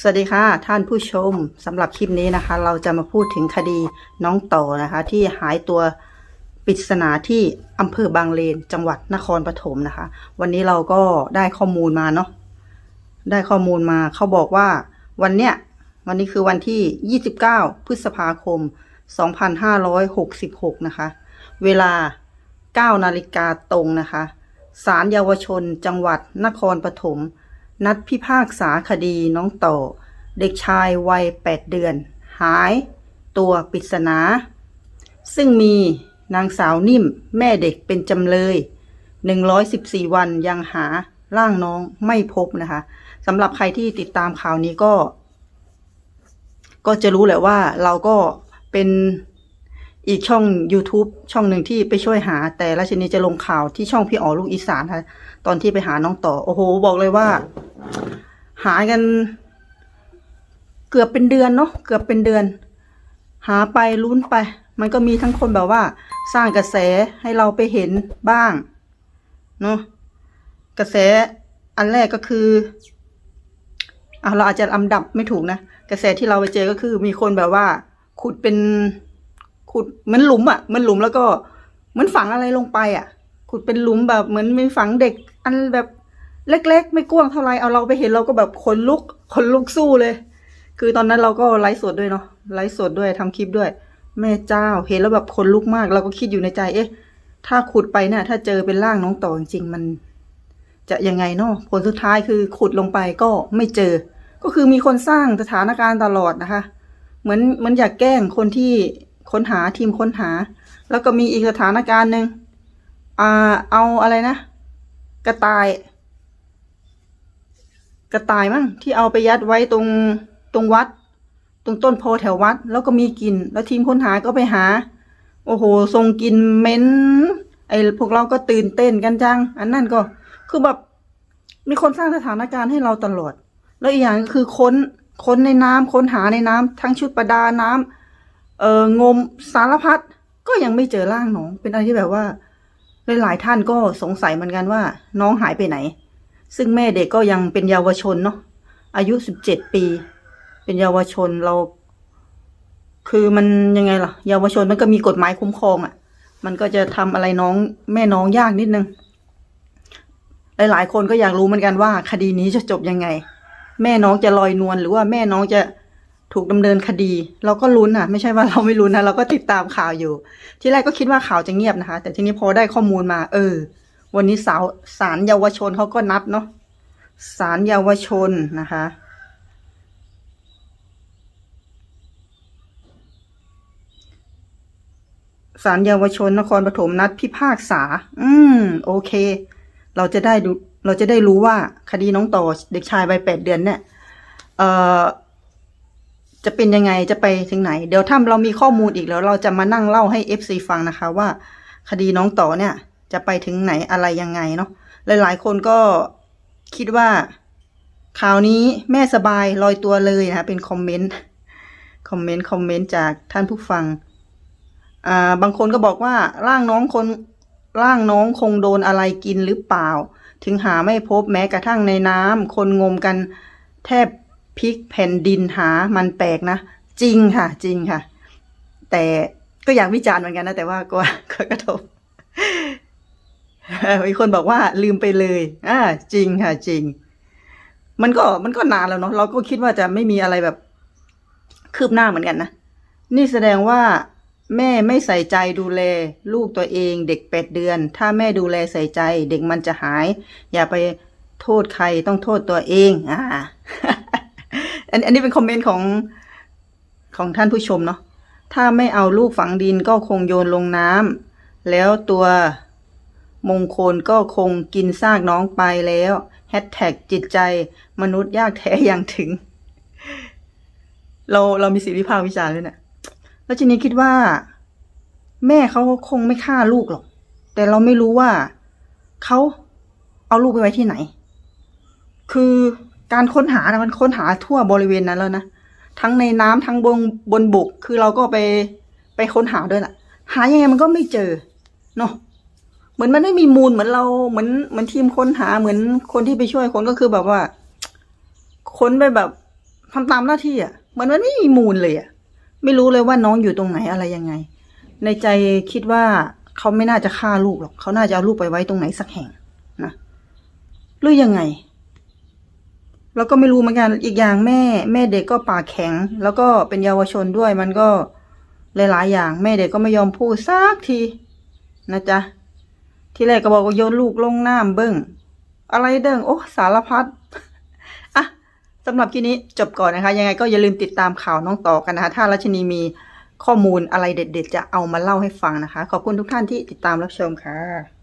สวัสดีค่ะท่านผู้ชมสำหรับคลิปนี้นะคะ เราจะมาพูดถึงคดีน้องต่อนะคะ ที่หายตัวปริศนาที่อำเภอบางเลน จังหวัดนครปฐมนะคะ วันนี้เราก็ได้ข้อมูลมาเนาะได้ข้อมูลมาเขาบอกว่าวันเนี้ยวันนี้คือวันที่ 29 พฤษภาคม 2566 นะคะ เวลา 9 นาฬิกาตรงนะคะศาลเยาวชน จังหวัดนครปฐม นัดพิพากษาคดีน้องโต เด็กชายวัย 8 เดือน หาย ตัวปริศนา ซึ่งมีนางสาวนิ่มแม่เด็กเป็นจำเลย 114 วันยังหาร่างน้องไม่พบนะคะสำหรับใครที่ติดตามข่าวนี้ก็ ก็จะรู้แหละว่าเราก็เป็น อีกช่อง YouTube ช่องหนึ่งที่ไปช่วยหา แต่ราชนีจะลงข่าวที่ช่องพี่อ๋อลูกอีสานค่ะ ตอนที่ไปหาน้องต่อ โอ้โห บอกเลยว่า หากัน เกือบเป็นเดือนเนาะเกือบเป็นเดือน หาไปลุ้นไป มันก็มีทั้งคนแบบว่า สร้างกระแสให้เราไปเห็นบ้างเนาะกระแสอันแรกก็คืออะเราอาจจะลำดับไม่ถูกนะ กระแสที่เราไปเจอก็คือมีคนแบบว่า ขุดเป็น ขุดเหมือนหลุมอะ่ะเหมือนหลุมแล้วก็เหมือนฝังอะไรลงไปอะ่ะ ขุดเป็นหลุมแบบเหมือนมีฝังเด็ก อันแบบเล็ก ๆ ไม่กว้างเท่าไหรเอาเราไปเห็นเราก็แบบขนลุกขนลุกสู้เลย คือตอนนั้นเราก็ไลฟ์สดด้วยเนาะไลฟ์สดด้วยทำคลิปด้วย แม่เจ้าเห็นแล้วแบบขนลุกมาก เราก็คิดอยู่ในใจ เอ๊ะ ถ้าขุดไปเนี่ยถ้าเจอเป็นร่างน้องต่อจริงๆมัน จะยังไงเนาะผลสุดท้ายคือขุดลงไปก็ไม่เจอ ก็คือมีคนสร้างสถานการณ์ตลอดนะคะ เหมือนเหมันอยากแกล้งคนที่ ค้นหาทีมค้นหา แล้วก็มีอีกสถานการณ์หนึ่งอ่าเอาอะไรนะ กระต่าย กระต่ายมั้งที่เอาไปยัดไว้ตรงตรงวัด ตรงต้นโพแถววัด แล้วก็มีกลิ่น แล้วทีมค้นหาก็ไปหา โอ้โหทรงกลิ่นเหม็นไอ้พวกเราก็ตื่นเต้นกันจัง อันนั่นก็คือแบบมีคนสร้างสถานการณ์ให้เราตลอด แล้วอีกอย่างก็คือค้นค้นในน้ำค้นหาในน้ำทั้งชุดประดาน้ำ เอองมสารพัดก็ยังไม่เจอร่างน้อง เป็นอะไรที่แบบว่า หลายๆท่านก็สงสัยเหมือนกันว่า น้องหายไปไหน ซึ่งแม่เด็กก็ยังเป็นเยาวชนเนาะอายุสิบเจ็ดปี เป็นเยาวชนเรา คือมันยังไงล่ะ เยาวชนมันก็มีกฎหมายคุ้มครองอะ่ะ มันก็จะทำอะไรน้อง แม่น้องยากนิดนึง หลายๆ คนก็อยากรู้เหมือนกันว่า คดีนี้จะจบยังไง แม่น้องจะลอยนวลหรือว่าแม่น้องจะ ถูกดำเนินคดี เราก็ลุ้นอะ ไม่ใช่ว่าเราไม่ลุ้นนะ เราก็ติดตามข่าวอยู่ ที่แรกก็คิดว่าข่าวจะเงียบนะคะ แต่ทีนี้พอได้ข้อมูลมา เออ วันนี้สาวศาลเยาวชนเขาก็นัดเนาะศาลเยาวชนนะคะศาลเยาวชนนครปฐมนัดพิพากษา อืม โอเค เราจะได้ดู เราจะได้รู้ว่าคดีน้องต่อเด็กชายวัยแปดเดือนเนี่ย เอ่อ จะเป็นยังไงจะไปถึงไหน เดี๋ยวถ้าเรามีข้อมูลอีกแล้ว เราจะมานั่งเล่าให้เอฟซีฟังนะคะว่า คดีน้องต่อเนี่ย จะไปถึงไหนอะไรยังไงเนาะหลาย ๆ คนก็คิดว่าข่าวนี้แม่สบายลอยตัวเลยนะคะเป็นคอมเมนต์คอมเมนต์คอมเมนต์จากท่านผู้ฟังอ่าบางคนก็บอกว่าร่างน้องคนร่างน้องคงโดนอะไรกินหรือเปล่า ถึงหาไม่พบแม้กระทั่งในน้ำคนงมกันแทบ พลิกแผ่นดินหามันแปลกนะ จริงค่ะ จริงค่ะ แต่ก็อยากวิจารณ์เหมือนกันนะ แต่ว่าก็ก็กระทบมีคนบอกว่าลืมไปเลยอ่าจริงค่ะ จริง มันก็มันก็นานแล้วเนาะเราก็คิดว่าจะไม่มีอะไรแบบคืบหน้าเหมือนกันนะนี่แสดงว่าแม่ไม่ใส่ใจดูแล ลูกตัวเองเด็กแปดเดือน ถ้าแม่ดูแลใส่ใจ เด็กมันจะหาย อย่าไปโทษใครต้องโทษตัวเอง อ่า อันอันนี้เป็นคอมเมนต์ของของท่านผู้ชมเนาะ ถ้าไม่เอาลูกฝังดินก็คงโยนลงน้ำแล้วตัวมงคลก็คงกินซากน้องไปแล้วแฮชแท็กจิตใจมนุษย์ยากแท้อย่างถึง เราเรามีสิทธิวิพากษ์วิจารณ์ด้วยนะแล้วทีนี้คิดว่า แม่เขาคงไม่ฆ่าลูกหรอก แต่เราไม่รู้ว่าเขาเอาลูกไปไว้ที่ไหน คือ การค้นหานะมันค้นหาทั่วบริเวณนั้นแล้วนะ ทั้งในน้ำทั้งบนบนบก คือเราก็ไปไปค้นหาด้วยล่ะ หายังไงมันก็ไม่เจอเนาะเหมือนมันไม่มีมูลเหมือนเราเหมือนเหมือนทีมค้นหาเหมือนคนที่ไปช่วยคนก็คือแบบว่า ค้นไปแบบทำตามหน้าที่อะเหมือนมันไม่มีมูลเลยอะไม่รู้เลยว่าน้องอยู่ตรงไหนอะไรยังไง ในใจคิดว่าเขาไม่น่าจะฆ่าลูกหรอกเขาน่าจะเอาลูกไปไว้ตรงไหนสักแห่งนะหรือยังไง แล้วก็ไม่รู้เหมือนกันอีกอย่างแม่ แม่เด็กก็ปากแข็ง แล้วก็เป็นเยาวชนด้วยมันก็หลายๆอย่าง แม่เด็กก็ไม่ยอมพูดสักทีนะจ๊ะที่แรกก็บอกว่าโยนลูกลงน้ำเบิ้งอะไรเด้งโอ้สารพัดอะสำหรับคลิปนี้จบก่อนนะคะ ยังไงก็อย่าลืมติดตามข่าวน้องต่อกันนะคะ ถ้ารัชนีมีข้อมูลอะไรเด็ด ๆ จะเอามาเล่าให้ฟังนะคะ ขอบคุณทุกท่านที่ติดตามรับชมค่ะ